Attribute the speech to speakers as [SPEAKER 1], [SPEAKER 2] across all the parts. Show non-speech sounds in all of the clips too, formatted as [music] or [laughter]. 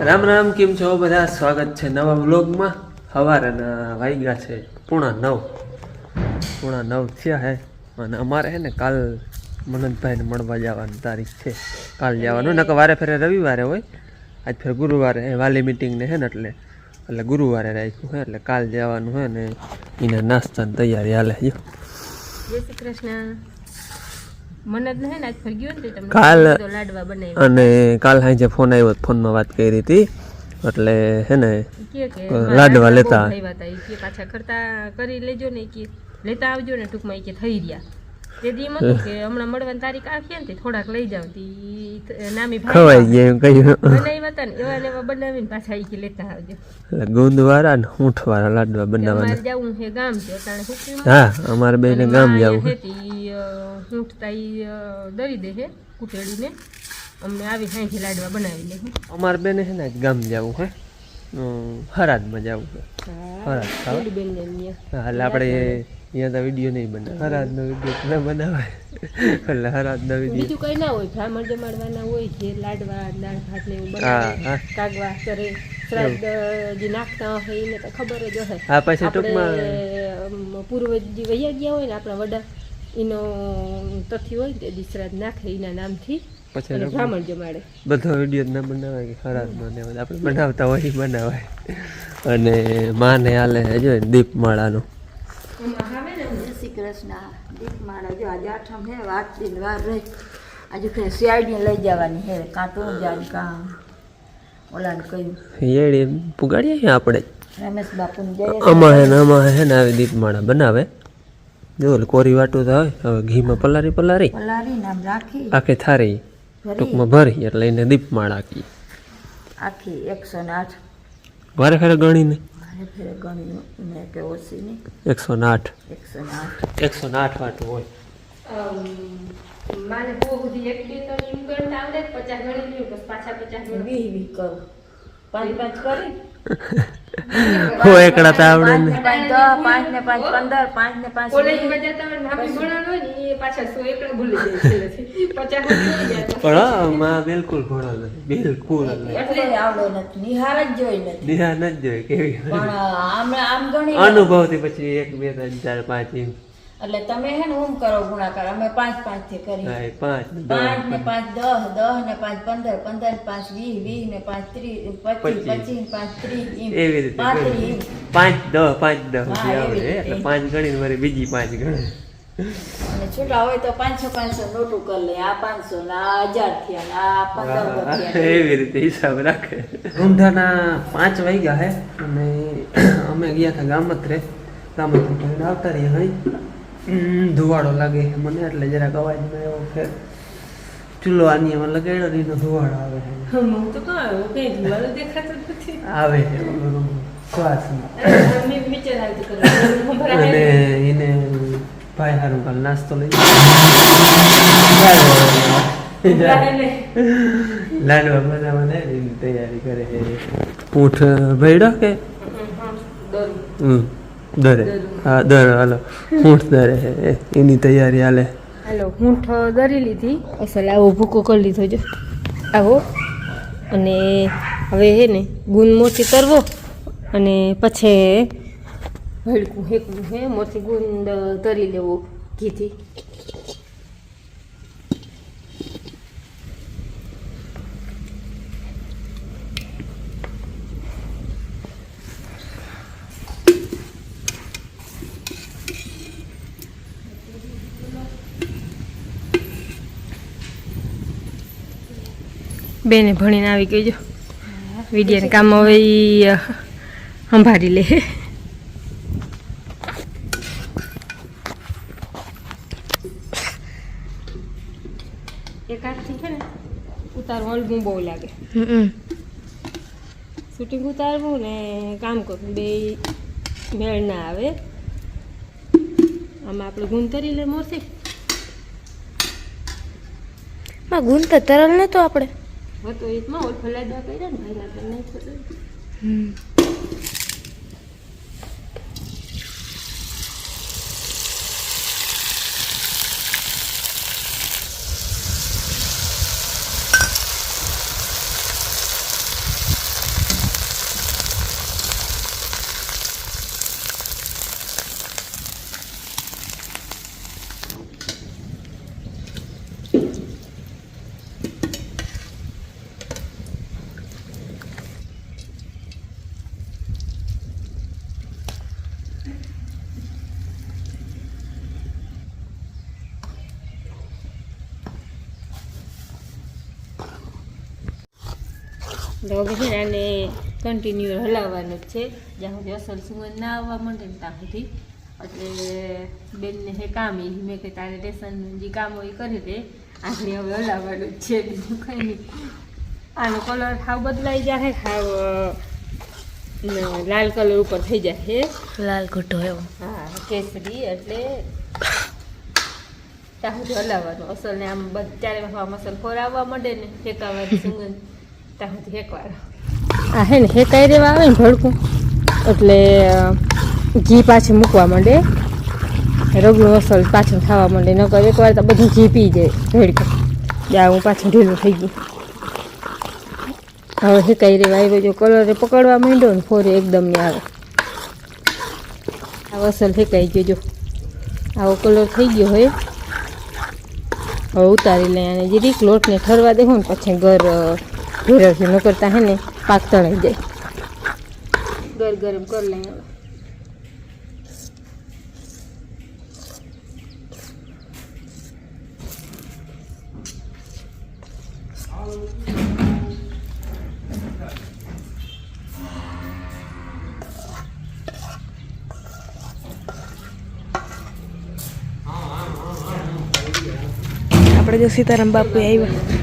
[SPEAKER 1] રામ રામ, કેમ છો બધા? સ્વાગત છે નવા વ્લોગમાં. સવારના વાગ્યા છે પૂણા નવ. પૂણા નવ થયા હે. અને અમારે હે ને કાલ મનોજભાઈને મળવા જવાની તારીખ છે. કાલ જવાનું, નકર વારે ફેરે રવિવારે હોય. આજ ફેર ગુરુવારે હે વાલી મિટિંગને હે ને એટલે. એટલે ગુરુવારે રાખ્યું હે, એટલે કાલ જવાનું હે ને એના નાસ્તાની તૈયારી હાલે જો
[SPEAKER 2] શ્રી કૃષ્ણ.
[SPEAKER 1] કાલ-
[SPEAKER 2] કીધું લાડવા બનાવી
[SPEAKER 1] અને કાલ સાંજે ફોન આવ્યો ફોનમાં વાત કરી હતી. એટલે હે ને લાડવા લેતા.
[SPEAKER 2] પાછા કરતા કરી લેજો ને કે લેતા આવજો ને ટૂંકમાં કે થઈ રહ્યા. તે એમ હતું કે હમણાં મળવાની તારીખ આખી ને થોડાક લઈ જાવ નામી
[SPEAKER 1] ખવાઈ ગયા એમ કહ્યું.
[SPEAKER 2] બનાવ્યા હતા ને એવા ને એવા બનાવીને પાછા કે લેતા આવજો.
[SPEAKER 1] એટલે ને ઊંઠવાળા લાડવા બનાવવાના.
[SPEAKER 2] અમારે જવું છે ગામ છે
[SPEAKER 1] હા અમારે બેને ગામ જવું
[SPEAKER 2] ઈ, અ, દરી દે છે કુટેડીને અમને આવી સાંજે લાડવા બનાવી લે
[SPEAKER 1] અમારે બેને છે ને ગામ જવું હે. હરાદમાં જવું છે હરાદ ખાવા.
[SPEAKER 2] બેન
[SPEAKER 1] એટલે આપણે અહીંયા તો વીડિયો નહીં બનાવે. હરાદનો વીડિયો ના બનાવે. એટલે હરાદનો વીડિયો.
[SPEAKER 2] બીજું કઈ ના હોય બ્રાહ્મણ જમાડવાના હોય જે લાડવા દાળ ભાત ને એવું બનાવે કાગવા કરે જે નાખતા હોય એને તો ખબર જ હશે
[SPEAKER 1] હા પછી ટૂંકમાં
[SPEAKER 2] પૂર્વજી વૈયા ગયા હોય ને આપણા વડા એનો તથી હોય તે દિશરાજ નાખે એના નામથી
[SPEAKER 1] પછી
[SPEAKER 2] બ્રાહ્મણ જમાડે
[SPEAKER 1] બધો વીડિયો ના બનાવાય કે ખરાબ ને આપણે બનાવતા હોય બનાવાય. અને માને હાલે છે જો દીપમાળાનું.
[SPEAKER 3] શ્રી કૃષ્ણ દીપમાળા. જો આજે આઠમ હે વાત દિન વાર રહી. આજે ખરે શિયાળની લઈ જવાની હે. કાંટો જાડ કાં ઓલાને કહ્યું.
[SPEAKER 1] એડી પુગાડીએ આપણે.
[SPEAKER 3] રમેશ બાપુને જય
[SPEAKER 1] હે ને અમારે હે ને આવી દીપમાળા બનાવે. જો એટલે કોરી વાટું તો હોય હવે ઘીમાં પલારી પલારી
[SPEAKER 3] પલારી નામ રાખી.
[SPEAKER 1] આખે થારી ટૂંકમાં ભરી એટલે એને દીપમાળા કી
[SPEAKER 3] આખી એકસો ને આઠ.
[SPEAKER 1] વારે ફેરે ગણીને?
[SPEAKER 3] ગણી ને કે ઓછી નહીં.
[SPEAKER 1] એકસો ને આઠ.
[SPEAKER 3] એકસો ને આઠ.
[SPEAKER 1] વાટું હોય.
[SPEAKER 2] માને બહુ બધી એક બે ત્રણ એમ ગણતા આવડે પચાસ ગણી લ્યો પાછા પચાસ
[SPEAKER 3] વીસ વીસ કરું. પાંચ પાંચ કરી.
[SPEAKER 1] હો એકડા તો આવડે ને
[SPEAKER 3] પાંચ ને પાંચ પંદર પાંચ ને પાંચ
[SPEAKER 2] કોલેજમાં જતા હોય આપણી ને એ પાછા સો એકડા ભૂલી જાય છે પચાસ
[SPEAKER 1] પણ માં બિલકુલ ઘોડો નથી બિલકુલ નથી
[SPEAKER 3] એટલે આવડો નથી નિહાર જ જોઈ નથી.
[SPEAKER 1] નિહા જ જોઈ કેવી
[SPEAKER 3] પણ આમ આમ ગણી
[SPEAKER 1] અનુભવથી પછી એક બે ત્રણ ચાર પાંચ એમ.
[SPEAKER 3] એટલે તમે હે ને ઓમ કરો ગુણાકાર. અમે પાંચ પાંચથી કરી
[SPEAKER 1] હા, પાંચ ને
[SPEAKER 3] પાંચ ને
[SPEAKER 1] દસ
[SPEAKER 3] પાંચ દસ ને પાંચ પંદર પંદર ને પાંચ વીસ વીસ ને પાંચ ત્રીસ પચીસ
[SPEAKER 1] પચીસ.
[SPEAKER 3] ને પાંચ ત્રીસ
[SPEAKER 1] એવી રીતે ગણી. પાંચ દસ પાંચ દસ આવડે. એટલે પાંચ ગણીને મારી બીજી પાંચ ગણી.
[SPEAKER 3] અને છૂટા હોય તો પાંચસો પાંચસો નોટું કરી લે. આ પાંચસો ને આ હજાર થયા ને આ પંદર
[SPEAKER 1] એવી રીતે હિસાબ રાખે. રૂંઢાના પાંચ વાગ્યા હે. અને અમે ગયા હતા ગામત્રે ગામત્રે આવતા રહ્યા હમ, ધુવાડો લાગે છે મને એટલે જરાક અવાજમાં એવો ફેર ચૂલો આની એમાં લગાડ્યો ને એનો ધુવાડો આવે છે. આવે છે શ્વાસમાં. અને એને ભાઈ કાલ નાસ્તો લઈ. લાડવા. બનાવવાના તૈયારી કરે છે. ઊંઠ ભેડો કે? હમ. દરે. હા દર હાલો. ઊંઠ દરે. એની તૈયારી હાલે.
[SPEAKER 2] હાલો ઊંઠ દરી લીધી. અસલ આવો ભૂકો કરી લીધો જો. આવો. અને હવે હે ને ગુંદ મોથી કરવો. અને પછી હળકું હેકવું હે મોથી ગુંદ તરી લેવો. ઘીથી. બેને ભણીને આવી ગઈ જો. વિડીયાને કામ હવે સંભાળી લે. એકાદથી છે ને ઉતારવું અલગું બહુ લાગે. શૂટિંગ ઉતારવું ને કામ કરવું બે મેળ ના આવે. આમાં આપણે ગુંતરી લે મોરથી.
[SPEAKER 4] માં ગુણ તો તરલ તો આપણે.
[SPEAKER 2] હતો એમાં ઓલ ફલાદા કર્યા ને ભાઈના તો નહીં તો છે ને આને કન્ટિન્યુ હલાવવાનું જ છે. જ્યાં સુધી અસલ સુગંધ ના આવવા માંડે ને ત્યાં સુધી. એટલે બેનને હે કામ એ મેં કે તારે રેશન જે કામ હોય એ કરી દે. આગળ હવે હલાવવાનું જ છે બીજું કંઈ નહીં. આનો કલર હાવ બદલાઈ જાય હાવ લાલ કલર ઉપર થઈ જાય
[SPEAKER 4] લાલ ઘૂંટો એવો.
[SPEAKER 2] હા કેસરી એટલે ત્યાં સુધી હલાવવાનું. અસલ ને આમ ચારે મસલ ફોરાવવા માંડે ને હેકાવાની સુગંધ. ત્યાં આ હે ને, હેકાઈ રેવા આવે ને ભડકું, એટલે ઘી પાછું મૂકવા માંડે. રગડું અસલ પાછું ખાવા માંડે ન કરે એકવાર તો બધું ઘી પી જાય, ભેડકું. જ્યાં હું પાછું ઢીલું થઈ ગયું. હવે હેકાઈ રેવા આવ્યો, જો કલરે પકડવા માંડ્યો ને, ફોરે એકદમ ને આવે. આ અસલ ફેંકાઈ ગયો, જો. આવો કલર થઈ ગયો હોય. હવે ઉતારી લઈ અને જીરીક લોટને ઠરવા દેવું ને, પછી ગર ભેરવથી ન કરતા હે ને પાક તળાઈ જાય. ગર ગરમ કરી લઈએ હવે.
[SPEAKER 4] આપણે જો સીતારામ બાપુ આવ્યા.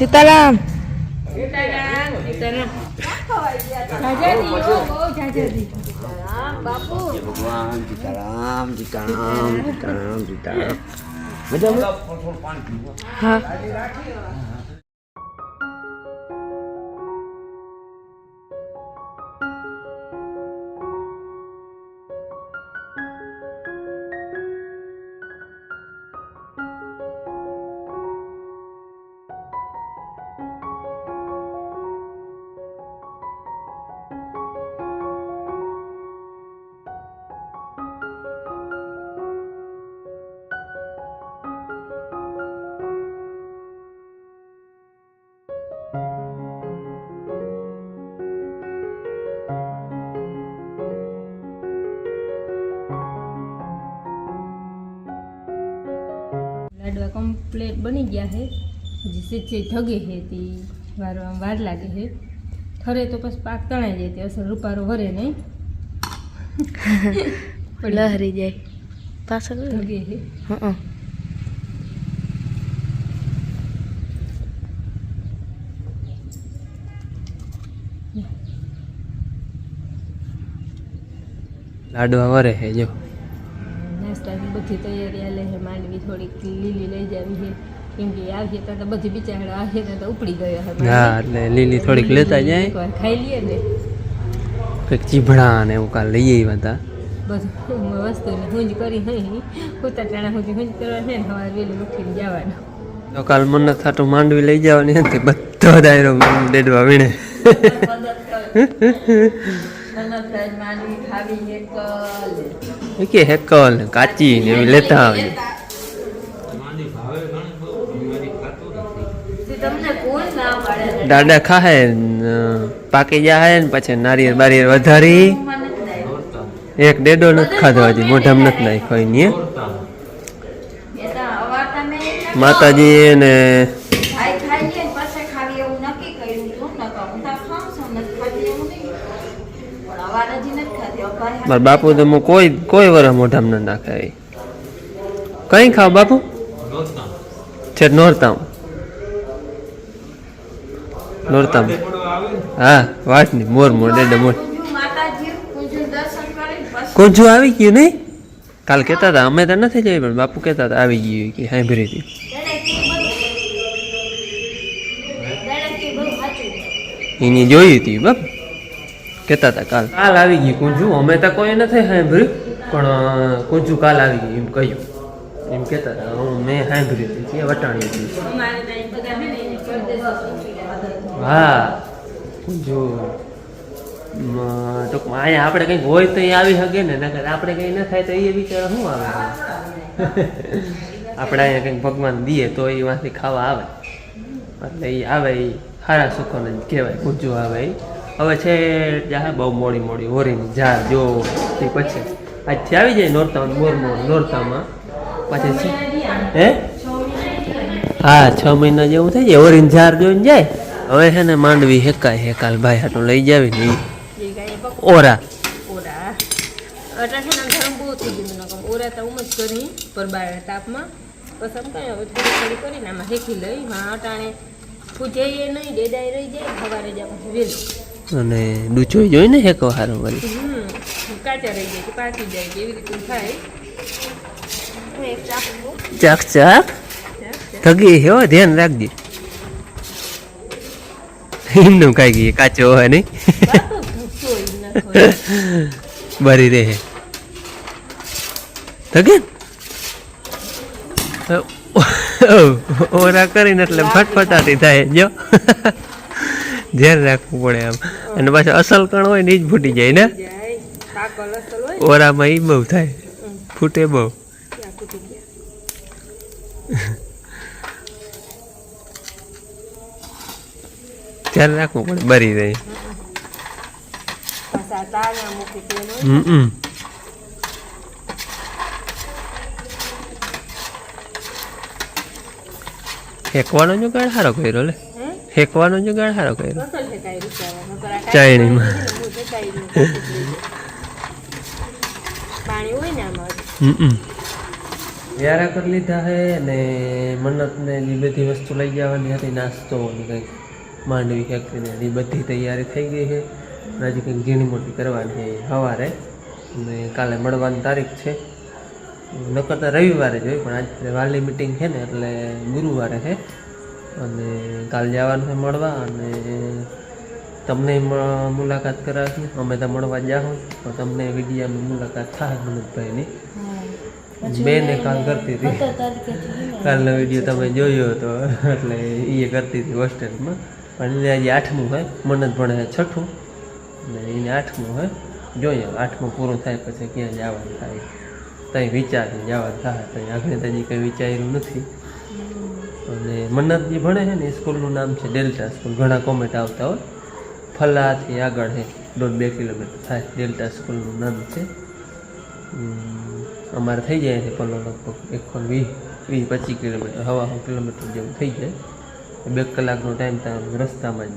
[SPEAKER 4] સીતારામ.
[SPEAKER 5] ભગવાન સીતારામ સીતારામ સીતારામ સીતારામ.
[SPEAKER 4] હા.
[SPEAKER 2] કમ્પ્લીટ બની ગયા છે હજી છે જગે ઠગે છે તે વાર વાર લાગે છે ઠરે તો પછી પાક તણાઈ જાય તે અસર રૂપારો વરે નહીં. [laughs]
[SPEAKER 4] લહરી જાય. પાછળ
[SPEAKER 2] ઠગે છે
[SPEAKER 4] હં
[SPEAKER 1] લાડવા વરે છે જો.
[SPEAKER 2] નાસ્તાની બધી તૈયારી હાલે છે માંડવી થોડીક લીલી લઈ જાવી છે. કેમ કે આવીએ તો બધી બિચારા આવીએ તો ઉપડી ગયા હવે
[SPEAKER 1] હા એટલે લીલી થોડીક લેતા જાય.
[SPEAKER 2] ખાઈ લઈએ ને.
[SPEAKER 1] કંઈક ચીભડા ને એવું કાલ લઈ આવ્યા હતા.
[SPEAKER 2] બધું વસ્તુની હુંજ કરી નહીં ઉતા ટાણા સુધી હુંજ કરવા છે ને સવારે વહેલી ઉઠીને જવાનું.
[SPEAKER 1] તો કાલ મન્નત થાતું માંડવી લઈ જવાની હતી બધો દાયરો વીણે.
[SPEAKER 3] એક [laughs]
[SPEAKER 1] એ કે હેકલ કાચી ને એવી લેતા આવજો
[SPEAKER 3] તમને કોણ ના પાડે?
[SPEAKER 1] દાડા ખાહે પાકી જાય ને પછી નારિયેળ બારિયેળ વધારી. એક ડેડો નથી ખાધો હજી મોઢામાં નથી નાખ્યો એની માતાજી ને
[SPEAKER 3] ખાઈ ખાઈ લે ને પછી ખાવી એવું નક્કી કર્યું હતું નકર હું તો ખાઉં છું નથી ખાતી એવું નહીં પણ અવાર હજી નથી ખાતી અવાર
[SPEAKER 1] મારા બાપુ તો હું કોઈ કોઈ વર મોઢામાં ન નાખે. કઈ ખાવ બાપુ છે નોરતામ નોરતામ હા વાત નહીં મોર મોર ડેડે મોર
[SPEAKER 3] કુંજુ
[SPEAKER 1] આવી ગયું નહીં કાલ કહેતા હતા અમે તો નથી જઈ પણ બાપુ કહેતા હતા આવી ગયું કે સાંભળી હતી એની જોઈ હતી બાપ કહેતા હતા કાલ. કાલ આવી ગયું કુંજું. અમે તો કોઈ નથી સાંભળ્યું, પણ કુંજુ કાલ આવી ગયું એમ કહ્યું. એમ કહેતા હતા, હું, મેં સાંભળ્યું હતું કે વટાણી હતી. હા, કુંજુ ટૂંકમાં અહીંયા આપણે કંઈક હોય તો એ આવી શકે ને, નકર આપણે કંઈ ન થાય તો એ બિચારા શું આવે? [laughs] આપણે અહીંયા કંઈક ભગવાન દઈએ તો એ વાંથી ખાવા આવે. એટલે એ આવે, એ સારા સુખોને કહેવાય, કુંજુ આવે એ. હવે છે જ્યાં બહુ મોડી મોડી હોરીની જા જો પછી આજથી આવી જાય નોરતામાં મોરમોર મોર નોરતામાં. પછી હે? હા, છ મહિના જેવું થઈ જાય ઓરીન ઝાર જોઈને જાય. હવે છે ને માંડવી હેકાય હે કાલ ભાઈ હાટું લઈ જાવી ને ઓરા.
[SPEAKER 2] તાપમાં. પૂજે નહીં ડેડાઈ રહી જાય, સવારે જ આપણે વેલ
[SPEAKER 1] અને ડૂચો જોઈને હેકો હારો વળી
[SPEAKER 2] કાચા રહી જાય કે પાકી જાય એવી રીતે થાય. હું એક ચાકુ
[SPEAKER 1] ચાક થગી હો ધ્યાન રાખજે. એમનું કાંઈ ગઈ કાચો હોય નહીં. બરી રહે થગે ઓરા કરીને એટલે ફટફટાટી થાય જો. ધ્યાન રાખવું પડે આમ. અને પાછું અસલ કણ હોય ને એ જ ફૂટી જાય ને? ઓરામાં એ બહુ થાય. ફૂટે બહુ. ધ્યાન રાખવું પડે, બરી રહી. હમ હમ. હેકવાનો જુગાડ સારો કર્યો લે.
[SPEAKER 2] હે
[SPEAKER 1] હેકવાનો જુગાડ સારો કર્યો. ચાયણીમાં.
[SPEAKER 2] કાંઈ ઠેકાઈ નહીં, કાંઈ જ નહીં. પાણી હોય ને આમાં?
[SPEAKER 1] હમ યારા કરી લીધા હે ને મન્નતને એ બધી વસ્તુ લઈ જવાની હતી નાસ્તો ને કંઈક માંડવી ફેક્ટરીને એ બધી તૈયારી થઈ ગઈ છે. અને હજી કંઈક ઝીણી મોટી કરવાની છે સવારે. ને કાલે મળવાની તારીખ છે. નકર તો રવિવારે જ હોય પણ આજે વાલી મિટિંગ છે ને એટલે ગુરુવારે છે. અને કાલ જવાનું છે મળવા અને તમને મુલાકાત કરાવી અમે તો મળવા જાઉં તો તમને વિડીયાની મુલાકાત થાય મનોજભાઈની. બેને કાલ કરતી હતી. કાલનો વીડિયો તમે જોયો હતો એટલે એ કરતી હતી હોસ્ટેલમાં. પણ એને આજે આઠમું હોય. મનજ ભણે છઠ્ઠું. ને એને આઠમું હોય. જોઈએ આઠમું પૂરું થાય પછી ક્યાં જવાનું થાય. ત્યાં વિચારી જવાનું થાય. ત્યાં આગળ હજી કંઈ વિચાર્યું નથી. અને મન્નત જે ભણે છે ને એ સ્કૂલનું નામ છે ડેલ્ટા સ્કૂલ. ઘણા કોમેન્ટ આવતા હોય. ફલાથી આગળ છે દોઢ બે કિલોમીટર થાય. ડેલ્ટા સ્કૂલનું નામ છે. અમારે થઈ જાય છે પલ્લો લગભગ એકસો વીસ વીસ પચીસ કિલોમીટર હવા કિલોમીટર જેવું થઈ જાય. બે કલાકનો ટાઈમ ત્યાં રસ્તામાં જ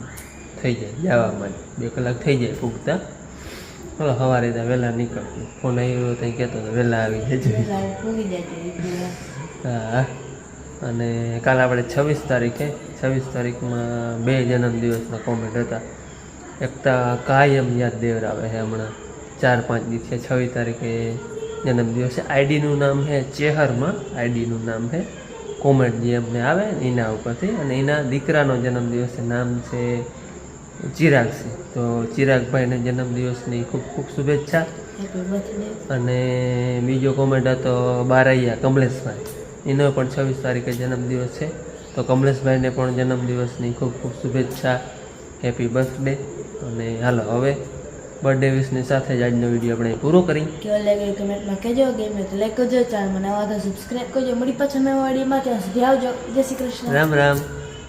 [SPEAKER 1] થઈ જાય જવામાં જ. બે કલાક થઈ જાય પૂગતા. ચાલો સવારે ત્યાં વહેલા નીકળતું ફોન આવ્યો ત્યાં કહેતો હતો વહેલા આવી જજો. હા. અને કાલે આપણે છવ્વીસ તારીખે છવ્વીસ તારીખમાં બે જન્મદિવસના કોમેન્ટ હતા. એક તો કાયમ યાદ દેવરાવે છે હમણાં. ચાર પાંચ દિવસે છવ્વીસ તારીખે જન્મદિવસ છે. આઈડીનું નામ છે ચેહરમાં આઈડીનું નામ છે કોમેન્ટ જે અમને આવે એના ઉપરથી. અને એના દીકરાનો જન્મદિવસ છે નામ છે ચિરાગ છે તો ચિરાગભાઈને જન્મદિવસની ખૂબ ખૂબ શુભેચ્છા. અને બીજો કોમેન્ટ હતો બારૈયા કમલેશભાઈ. એનો પણ છવ્વીસ તારીખે જન્મદિવસ છે. તો કમલેશભાઈને પણ જન્મદિવસની ખૂબ ખૂબ શુભેચ્છા. હેપી બર્થડે અને હાલો હવે બર્થડે વિશની સાથે જ આજનો વીડિયો આપણે પૂરો કરી.
[SPEAKER 4] કેવો લાગ્યો કમેન્ટમાં કહેજો. ગેમ તો લાઈક કરજો ચેનલમાં નવા તો સબસ્ક્રાઈબ કરજો. મળી પાછા નવા વાડીમાં ત્યાં સુધી આવજો. જય શ્રી કૃષ્ણ.
[SPEAKER 1] રામ રામ.